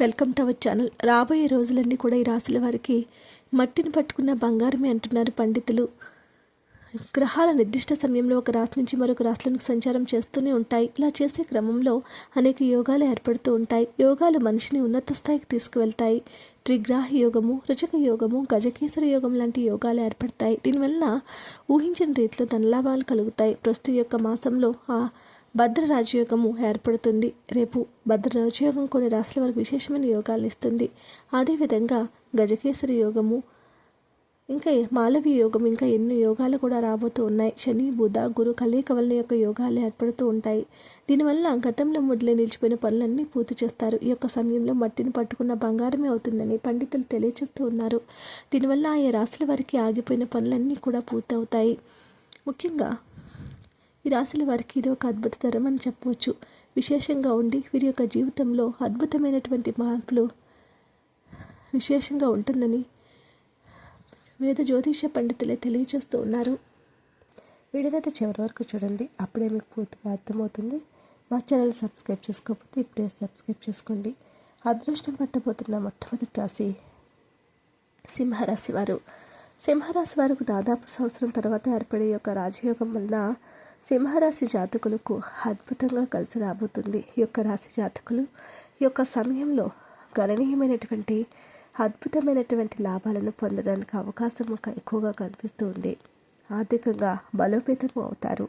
Welcome to our channel. రాబోయే రోజులన్నీ కూడా ఈ రాశుల వారికి మట్టిని పట్టుకున్న బంగారమే అంటున్నారు పండితులు. గ్రహాల నిర్దిష్ట సమయంలో ఒక రాశి నుంచి మరొక రాశులకు సంచారం చేస్తూనే ఉంటాయి. ఇలా చేసే క్రమంలో అనేక యోగాలు ఏర్పడుతూ ఉంటాయి. యోగాలు మనిషిని ఉన్నత స్థాయికి తీసుకువెళ్తాయి. త్రిగ్రాహి యోగము రుచక యోగము గజకేసర యోగం లాంటి యోగాలు ఏర్పడతాయి. దీనివల్ల ఊహించిన రీతిలో ధనలాభాలు కలుగుతాయి. ప్రస్తుత యొక్క మాసంలో ఆ భద్ర రాజయోగము ఏర్పడుతుంది. రేపు భద్ర రాజయోగం కొన్ని రాశుల వరకు విశేషమైన యోగాలు ఇస్తుంది. అదేవిధంగా గజకేసరి యోగము ఇంకా మాలవి యోగం ఇంకా ఎన్నో యోగాలు కూడా రాబోతూ ఉన్నాయి. శని బుధ గురు కలయిక వలన యొక్క యోగాలు ఏర్పడుతూ ఉంటాయి. దీనివల్ల గతంలో మొదలై నిలిచిపోయిన పనులన్నీ పూర్తి చేస్తారు. ఈ యొక్క సమయంలో మట్టిని పట్టుకున్న బంగారమే అవుతుందని పండితులు తెలియజేస్తూ ఉన్నారు. దీనివల్ల ఆయా రాశుల వారికి ఆగిపోయిన పనులన్నీ కూడా పూర్తవుతాయి. ముఖ్యంగా ఈ రాశుల వారికి ఇది ఒక అద్భుత తరం అని చెప్పవచ్చు. విశేషంగా ఉండి వీరి యొక్క జీవితంలో అద్భుతమైనటువంటి మార్పులు విశేషంగా ఉంటుందని వేద జ్యోతిష పండితులే తెలియజేస్తూ ఉన్నారు. వీడియోనైతే చివరి వరకు చూడండి. అప్పుడే మీకు పూర్తిగా అర్థమవుతుంది. మా ఛానల్ సబ్స్క్రైబ్ చేసుకోకపోతే ఇప్పుడే సబ్స్క్రైబ్ చేసుకోండి. అదృష్టం పట్టబోతున్న మొట్టమొదటి రాశి సింహరాశి వారు. సింహరాశి వారికి దాదాపు సంవత్సరం తర్వాత ఏర్పడే యొక్క రాజయోగం వలన సింహరాశి జాతకులకు అద్భుతంగా కలిసి రాబోతుంది. ఈ యొక్క రాశి జాతకులు ఈ యొక్క సమయంలో గణనీయమైనటువంటి అద్భుతమైనటువంటి లాభాలను పొందడానికి అవకాశం ఎక్కువగా కనిపిస్తుంది ఆర్థికంగా బలోపేతం అవుతారు.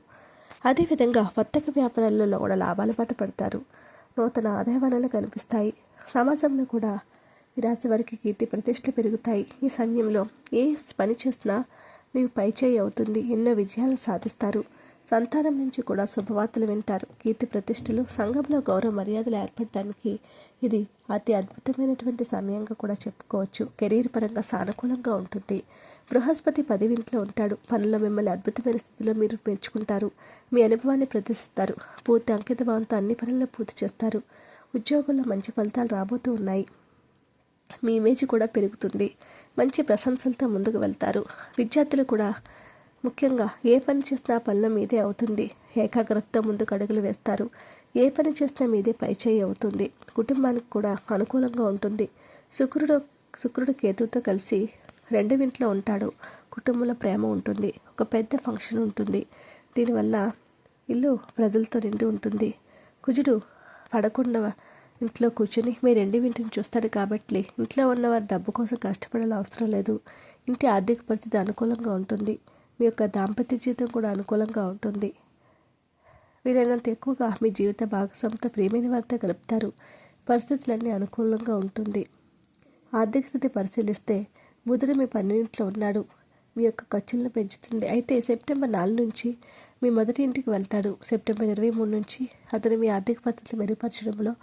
అదేవిధంగా వర్తక వ్యాపారాలలో కూడా లాభాల పాట పడతారు. నూతన ఆదాయ వనరులు కనిపిస్తాయి. సమాజంలో కూడా ఈ రాశి వారికి కీర్తి ప్రతిష్టలు పెరుగుతాయి. ఈ సమయంలో ఏ పని చేసినా మీకు పైచేయి అవుతుంది. ఎన్నో విజయాలు సాధిస్తారు. సంతానం నుంచి కూడా శుభవార్తలు వింటారు. కీర్తి ప్రతిష్టలు సంఘంలో గౌరవ మర్యాదలు ఏర్పడడానికి ఇది అతి అద్భుతమైనటువంటి సమయంగా కూడా చెప్పుకోవచ్చు. కెరీర్ పరంగా సానుకూలంగా ఉంటుంది. బృహస్పతి పదివింట్లో ఉంటాడు. పనుల్లో మిమ్మల్ని అద్భుతమైన స్థితిలో మీరు పెంచుకుంటారు. మీ అనుభవాన్ని ప్రదర్శిస్తారు. పూర్తి అంకిత భావంతో అన్ని పనులను పూర్తి చేస్తారు. ఉద్యోగంలో మంచి ఫలితాలు రాబోతూ ఉన్నాయి. మీ ఇమేజ్ కూడా పెరుగుతుంది. మంచి ప్రశంసలతో ముందుకు వెళ్తారు. విద్యార్థులు కూడా ముఖ్యంగా ఏ పని చేసినా పనుల మీదే అవుతుంది. ఏకాగ్రతతో ముందుకు అడుగులు వేస్తారు. ఏ పని చేసినా మీదే పైచేయి అవుతుంది. కుటుంబానికి కూడా అనుకూలంగా ఉంటుంది. శుక్రుడు శుక్రుడు కేతుతో కలిసి రెండు ఇంట్లో ఉంటాడు. కుటుంబంలో ప్రేమ ఉంటుంది. ఒక పెద్ద ఫంక్షన్ ఉంటుంది. దీనివల్ల ఇల్లు ప్రజలతో నిండి ఉంటుంది. కుజుడు పడకుండా ఇంట్లో కూర్చుని మీ రెండు ఇంటిని చూస్తాడు కాబట్టి ఇంట్లో ఉన్నవారు డబ్బు కోసం కష్టపడాల్సిన అవసరం లేదు. ఇంటి ఆర్థిక పరిస్థితి అనుకూలంగా ఉంటుంది. మీ యొక్క దాంపత్య జీవితం కూడా అనుకూలంగా ఉంటుంది. వీరైనంత ఎక్కువగా మీ జీవిత భాగస్వామితో ప్రేమైన వారితో గలుపుతారు పరిస్థితులన్నీ అనుకూలంగా ఉంటుంది. ఆర్థిక స్థితి పరిశీలిస్తే బుధుడు మీ పన్నెండింట్లో ఉన్నాడు. మీ యొక్క ఖర్చులను పెంచుతుంది. అయితే సెప్టెంబర్ నాలుగు నుంచి మీ మొదటి ఇంటికి వెళ్తాడు. సెప్టెంబర్ ఇరవై మూడు నుంచి అతను మీ ఆర్థిక పద్ధతులు మెరుగుపరచడంలో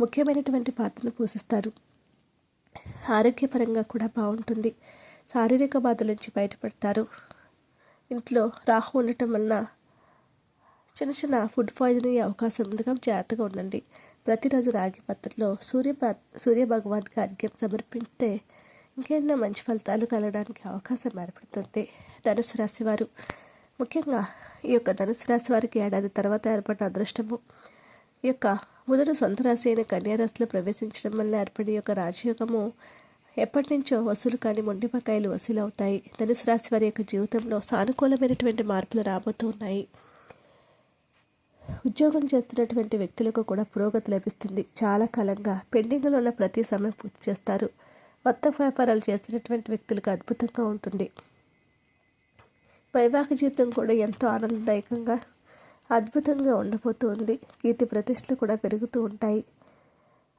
ముఖ్యమైనటువంటి పాత్రను పోషిస్తారు. ఆరోగ్యపరంగా కూడా బాగుంటుంది. శారీరక బాధల నుంచి బయటపడతారు. ఇంట్లో రాహు ఉండటం వలన చిన్న చిన్న ఫుడ్ పాయిజన్ అయ్యే అవకాశం ఉందిగా జాగ్రత్తగా ఉండండి. ప్రతిరోజు రాగి పత్రలో సూర్య సూర్య భగవాన్కి అర్ఘ్యం సమర్పిస్తే ఇంకెన్నో మంచి ఫలితాలు కలగడానికి అవకాశం ఏర్పడుతుంది. ధనుసు రాశి వారు ముఖ్యంగా ఈ యొక్క ధనుసు రాశి వారికి ఏడాది తర్వాత ఏర్పడిన అదృష్టము. ఈ యొక్క మొదటి సొంత రాశి అయిన కన్యారాశిలో ప్రవేశించడం వల్ల ఏర్పడే యొక్క రాజయోగము ఎప్పటి నుంచో వసూలు కాని మొండి బకాయిలు వసూలు అవుతాయి ధనుసు రాశి వారి యొక్క జీవితంలో సానుకూలమైనటువంటి మార్పులు రాబోతున్నాయి ఉద్యోగం చేస్తున్నటువంటి వ్యక్తులకు కూడా పురోగతి లభిస్తుంది. చాలా కాలంగా పెండింగ్లో ఉన్న ప్రతి సమయం పూర్తి చేస్తారు. కొత్త వ్యాపారాలు చేస్తున్నటువంటి వ్యక్తులకు అద్భుతంగా ఉంటుంది. వైవాహిక జీవితం కూడా ఎంతో ఆనందదాయకంగా అద్భుతంగా ఉండబోతుంది కీర్తి ప్రతిష్టలు కూడా పెరుగుతూ ఉంటాయి.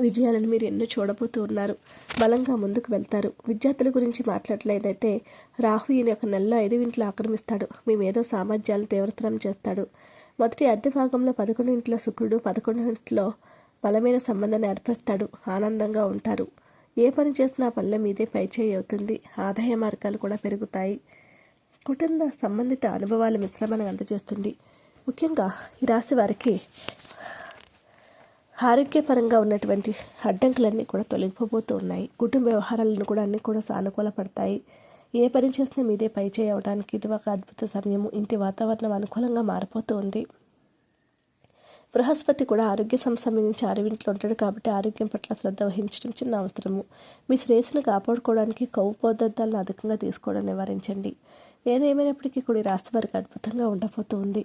విజయాలను మీరు ఎన్నో చూడబోతూ ఉన్నారు. బలంగా ముందుకు వెళ్తారు. విద్యార్థుల గురించి మాట్లాడలేదైతే రాహు ఈయన యొక్క నెలలో ఐదు ఇంట్లో ఆక్రమిస్తాడు. మీ మేధో సామర్థ్యాలు తీవ్రతరం చేస్తాడు. మొదటి అద్దె భాగంలో పదకొండు ఇంట్లో శుక్రుడు పదకొండు ఇంట్లో బలమైన సంబంధాన్ని ఏర్పరుస్తాడు. ఆనందంగా ఉంటారు. ఏ పని చేసినా పనుల మీదే పైచేయి అవుతుంది. ఆదాయ మార్గాలు కూడా పెరుగుతాయి. కుటుంబ సంబంధిత అనుభవాల మిశ్రమాన్ని అందజేస్తుంది. ముఖ్యంగా ఈ రాశి వారికి ఆరోగ్యపరంగా ఉన్నటువంటి అడ్డంకులన్నీ కూడా తొలగిపోతూ ఉన్నాయి. కుటుంబ వ్యవహారాలను కూడా అన్నీ కూడా సానుకూల పడతాయి ఏ పని చేసినా మీదే పై చేయడానికి ఇది ఒక అద్భుత సమయము. ఇంటి వాతావరణం అనుకూలంగా మారిపోతూ ఉంది. బృహస్పతి కూడా ఆరోగ్య సంబంధించి అరవింట్లో ఉంటాడు కాబట్టి ఆరోగ్యం పట్ల శ్రద్ధ వహించడం చిన్న అవసరము. మీ శ్రేయస్సును కాపాడుకోవడానికి కొవ్వు పదార్థాలను అధికంగా తీసుకోవడం నివారించండి. ఏదేమైనప్పటికీ కూడా ఈ రాశి వారికి అద్భుతంగా ఉండబోతూ ఉంది.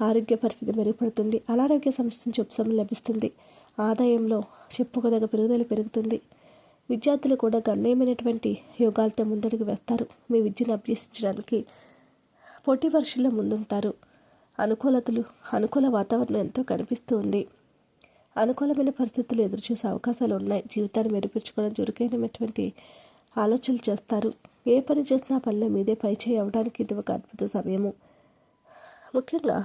ఆరోగ్య పరిస్థితి మెరుగుపడుతుంది. అనారోగ్య సమస్య నుంచి ఉపశమనం లభిస్తుంది. ఆదాయంలో చెప్పుకోదగ్గ పెరుగుదల పెరుగుతుంది. విద్యార్థులు కూడా గణనీయమైనటువంటి యోగాలతో ముందడుగు వేస్తారు. మీ విద్యను అభ్యసించడానికి పోటీ పరీక్షల్లో ముందుంటారు. అనుకూలతలు అనుకూల వాతావరణం ఎంతో కనిపిస్తూ ఉంది అనుకూలమైన పరిస్థితులు ఎదురుచూసే అవకాశాలు ఉన్నాయి. జీవితాన్ని మెరుగుపరుచుకోవడం చురుకైనటువంటి ఆలోచనలు చేస్తారు. ఏ పని చేసినా పనిలో మీదే పై చేయి ఇది ఒక అద్భుత సమయము. ముఖ్యంగా